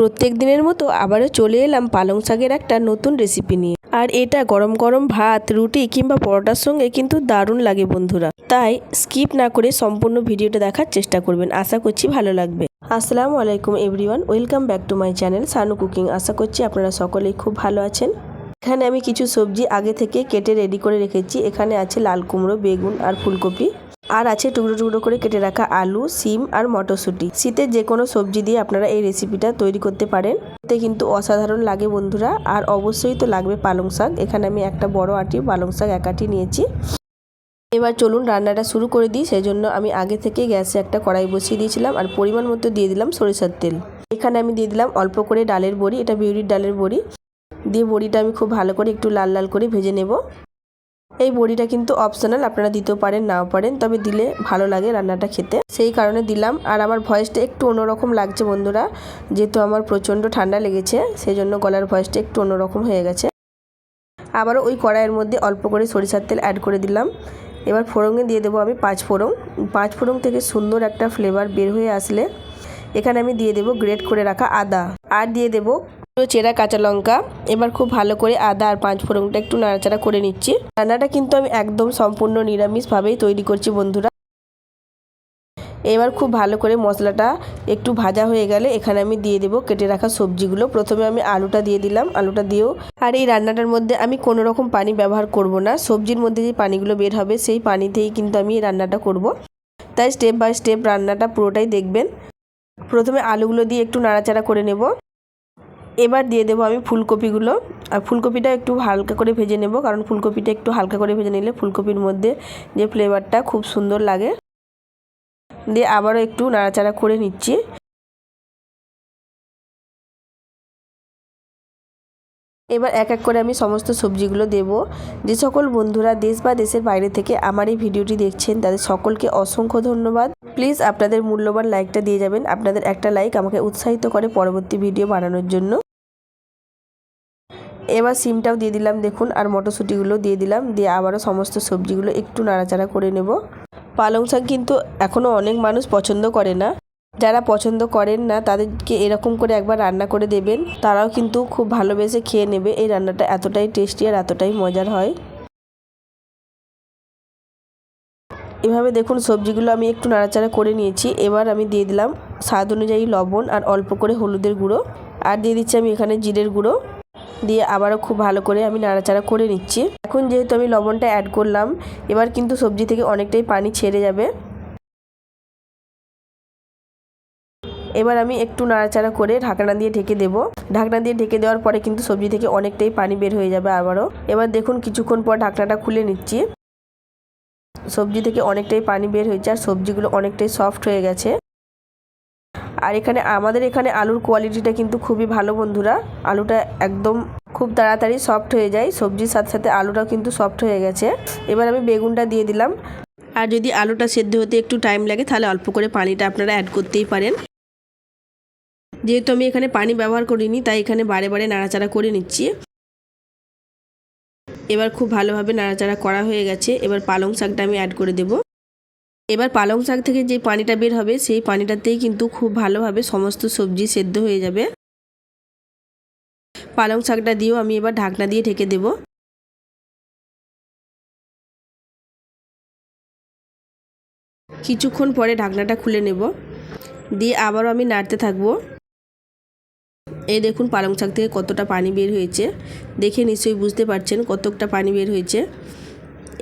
প্রত্যেক দিনের মতো আবারও চলে এলাম পালং শাকের একটা নতুন রেসিপি নিয়ে। আর এটা গরম গরম ভাত, রুটি কিংবা পরোটার সঙ্গে কিন্তু দারুণ লাগে বন্ধুরা। তাই স্কিপ না করে সম্পূর্ণ ভিডিওটা দেখার চেষ্টা করবেন। আশা করছি ভালো লাগবে। আসসালামু আলাইকুম everyone welcome back to my channel Sanu cooking আশা করছি আপনারা সকলেই খুব ভালো আছেন। এখানে আমি কিছু সবজি আগে থেকে কেটে রেডি করে রেখেছি। এখানে আছে লাল কুমড়ো, বেগুন আর ফুলকপি। আর আছে টুকরো টুকরো করে কেটে রাখা আলু, সিম আর মটরশুঁটি। শীতের যে কোনো সবজি দিয়ে আপনারা এই রেসিপিটা তৈরি করতে পারেন। এতে কিন্তু অসাধারণ লাগে বন্ধুরা, আর অবশ্যই তো লাগবে পালং শাক। এখানে আমি একটা বড় আটি, পালং শাক এক আটি নিয়েছি। এবার চলুন রান্নাটা শুরু করে দিই। সেই জন্য আমি আগে থেকে গ্যাসে একটা কড়াই বসিয়ে দিয়েছিলাম আর পরিমাণ মতো দিয়ে দিলাম সরিষার তেল। এখানে আমি দিয়ে দিলাম অল্প করে ডালের বড়ি, এটা বিউরির ডালের বড়ি। দিয়ে বড়িটা আমি খুব ভালো করে একটু লাল লাল করে ভেজে নেব। এই বড়িটা কিন্তু অপশনাল আপনারা দিতেও পারেন, নাও পারেন, তবে দিলে ভালো লাগে রান্নাটা খেতে। সেই কারণে দিলাম, আর আমার ভয়েসটা একটু অন্যরকম লাগছে বন্ধুরা, যেহেতু আমার প্রচণ্ড ঠান্ডা লেগেছে সেই জন্য গলার ভয়েসটা একটু অন্যরকম হয়ে গেছে। আবারও ওই কড়াইয়ের মধ্যে অল্প করে সরিষার তেল অ্যাড করে দিলাম। এবার ফোড়ঙে দিয়ে দেবো আমি পাঁচ ফোড়ং পাঁচ ফোড়ং থেকে সুন্দর একটা ফ্লেভার বের হয়ে আসলে, এখানে আমি দিয়ে দেবো গ্রেট করে রাখা আদা। আর দিয়ে দেবো চেরা কাঁচা লঙ্কা, এবার খুব ভালো করে আদা আর পাঁচ ফোড়নটা একটু নাড়াচাড়া করে নিচ্ছি। রান্নাটা কিন্তু আমি একদম সম্পূর্ণ নিরামিষভাবেই তৈরি করছি বন্ধুরা। এবার খুব ভালো করে মশলাটা একটু ভাজা হয়ে গেলে এখানে আমি দিয়ে দেবো কেটে রাখা সবজিগুলো। প্রথমে আমি আলুটা দিয়ে দিলাম, আলুটা দিয়েও। আর এই রান্নাটার মধ্যে আমি কোনো রকম পানি ব্যবহার করব না, সবজির মধ্যে যে পানিগুলো বের হবে সেই পানিতেই কিন্তু আমি এই রান্নাটা করব। তাই স্টেপ বাই স্টেপ রান্নাটা পুরোটাই দেখবেন। প্রথমে আলুগুলো দিয়ে একটু নাড়াচাড়া করে নেব। এবার দিয়ে দেবো আমি ফুলকপিগুলো। আর ফুলকপিটা একটু হালকা করে ভেজে নেব, কারণ ফুলকপিটা একটু হালকা করে ভেজে নিলে ফুলকপির মধ্যে যে ফ্লেভারটা খুব সুন্দর লাগে। দিয়ে আবারও একটু নাড়াচাড়া করে নিচ্ছি। এবার এক এক করে আমি সমস্ত সবজিগুলো দেব। যে সকল বন্ধুরা দেশ বা দেশের বাইরে থেকে আমার এই ভিডিওটি দেখছেন, তাদের সকলকে অসংখ্য ধন্যবাদ। প্লিজ আপনাদের মূল্যবান লাইকটা দিয়ে যাবেন। আপনাদের একটা লাইক আমাকে উৎসাহিত করে পরবর্তী ভিডিও বানানোর জন্য। এবার সিমটাও দিয়ে দিলাম, দেখুন, আর মটরশুঁটিগুলো দিয়ে দিলাম। দিয়ে আবারও সমস্ত সবজিগুলো একটু নাড়াচাড়া করে নেব। পালং শাক কিন্তু এখনও অনেক মানুষ পছন্দ করে না। যারা পছন্দ করেন না, তাদেরকে এরকম করে একবার রান্না করে দেবেন। তারাও কিন্তু খুব ভালোবেসে খেয়ে নেবে। এই রান্নাটা এতটাই টেস্টি আর এতটাই মজার হয়। এভাবে দেখুন, সবজিগুলো আমি একটু নাড়াচাড়া করে নিয়েছি। এবার আমি দিয়ে দিলাম স্বাদ অনুযায়ী লবণ আর অল্প করে হলুদের গুঁড়ো। আর দিয়ে দিচ্ছি আমি এখানে জিরের গুঁড়ো। দিয়ে আবারও খুব ভালো করে আমি নাড়াচাড়া করে নিচ্ছি। এখন যেহেতু আমি লবণটা অ্যাড করলাম, এবার কিন্তু সবজি থেকে অনেকটাই পানি ছেড়ে যাবে। এবার আমি একটু নাড়াচাড়া করে ঢাকনা দিয়ে ঢেকে দেব। ঢাকনা দিয়ে ঢেকে দেওয়ার পরে কিন্তু সবজি থেকে অনেকটাই পানি বের হয়ে যাবে আবারও। এবার দেখুন কিছুক্ষণ পর ঢাকনাটা খুলে নিচ্ছি। সবজি থেকে অনেকটাই পানি বের হয়েছে আর সবজিগুলো অনেকটাই সফট হয়ে গেছে। আর এখানে আমাদের এখানে আলুর কোয়ালিটিটা কিন্তু খুবই ভালো বন্ধুরা। আলুটা একদম খুব তাড়াতাড়ি সফট হয়ে যায়। সবজির সাথে সাথে আলুটাও কিন্তু সফট হয়ে গেছে। এবার আমি বেগুনটা দিয়ে দিলাম। আর যদি আলুটা সেদ্ধ হতে একটু টাইম লাগে তাহলে অল্প করে পানিটা আপনারা অ্যাড করতেই পারেন। যেহেতু আমি এখানে পানি ব্যবহার করিনি, তাই এখানে বারে বারে নাড়াচাড়া করে নিচ্ছি। এবার খুব ভালোভাবে নাড়াচাড়া করা হয়ে গেছে। এবার পালং শাকটা আমি অ্যাড করে দেব। এবার পালং শাক থেকে যে পানিটা বের হবে, সেই পানিটাতেই কিন্তু খুব ভালোভাবে সমস্ত সবজি সেদ্ধ হয়ে যাবে। পালং শাকটা দিয়েও আমি এবার ঢাকনা দিয়ে ঢেকে দেব। কিছুক্ষণ পরে ঢাকনাটা খুলে নেব। দিয়ে আবারও আমি নাড়তে থাকব। এই দেখুন পালং শাক থেকে কতটা পানি বের হয়েছে। দেখে নিশ্চয়ই বুঝতে পারছেন কতকটা পানি বের হয়েছে।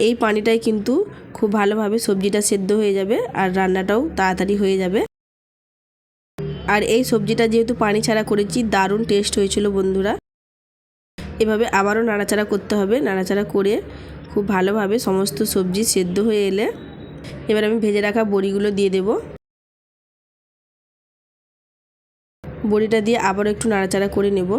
এই পানিটাই কিন্তু খুব ভালোভাবে সবজিটা সেদ্ধ হয়ে যাবে আর রান্নাটাও তাড়াতাড়ি হয়ে যাবে। আর এই সবজিটা যেহেতু পানি ছাড়া করেছি, দারুণ টেস্ট হয়েছিল বন্ধুরা। এভাবে আবারও নাড়াচাড়া করতে হবে। নাড়াচাড়া করে খুব ভালোভাবে সমস্ত সবজি সেদ্ধ হয়ে এলে এবার আমি ভেজে রাখা বড়িগুলো দিয়ে দেবো। বড়িটা দিয়ে আবারও একটু নাড়াচাড়া করে নেব।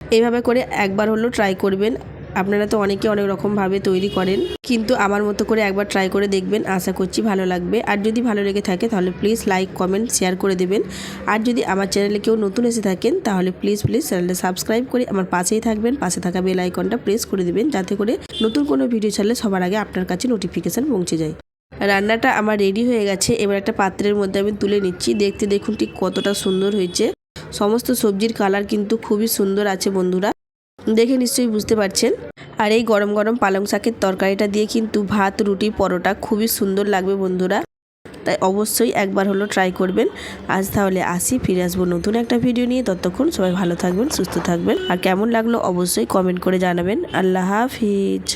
এইভাবে করে একবার হলো ট্রাই করবেন। আপনারা তো অনেকে অনেক রকমভাবে তৈরি করেন। কিন্তু আমার মতো করে একবার ট্রাই করে দেখবেন, আশা করছি ভালো লাগবে। আর যদি ভালো লেগে থাকে তাহলে প্লিজ লাইক কমেন্ট শেয়ার করে দেবেন। আর যদি আমার চ্যানেলে কেউ নতুন এসে থাকেন, তাহলে প্লিজ প্লিজ চ্যানেলটা সাবস্ক্রাইব করে আমার পাশেই থাকবেন। পাশে থাকা বেল আইকনটা প্রেস করে দেবেন, যাতে করে নতুন কোনো ভিডিও ছাড়লে সবার আগে আপনার কাছে নোটিফিকেশান পৌঁছে যায়। রান্নাটা আমার রেডি হয়ে গেছে। এবার একটা পাত্রের মধ্যে আমি তুলে নিচ্ছি। দেখতে দেখুন ঠিক কতটা সুন্দর হয়েছে। সমস্ত সবজির কালার কিন্তু খুবই সুন্দর আছে বন্ধুরা। দেখে নিশ্চয়ই বুঝতে পারছেন। আর এই গরম গরম পালং শাকের তরকারিটা দিয়ে কিন্তু ভাত, রুটি, পরোটা খুবই সুন্দর লাগবে বন্ধুরা। তাই অবশ্যই একবার হলো ট্রাই করবেন। আজ তাহলে আসি, ফিরে আসব নতুন একটা ভিডিও নিয়ে। ততক্ষণ সবাই ভালো থাকবেন, সুস্থ থাকবেন। আর কেমন লাগল অবশ্যই কমেন্ট করে জানাবেন। আল্লাহ হাফিজ।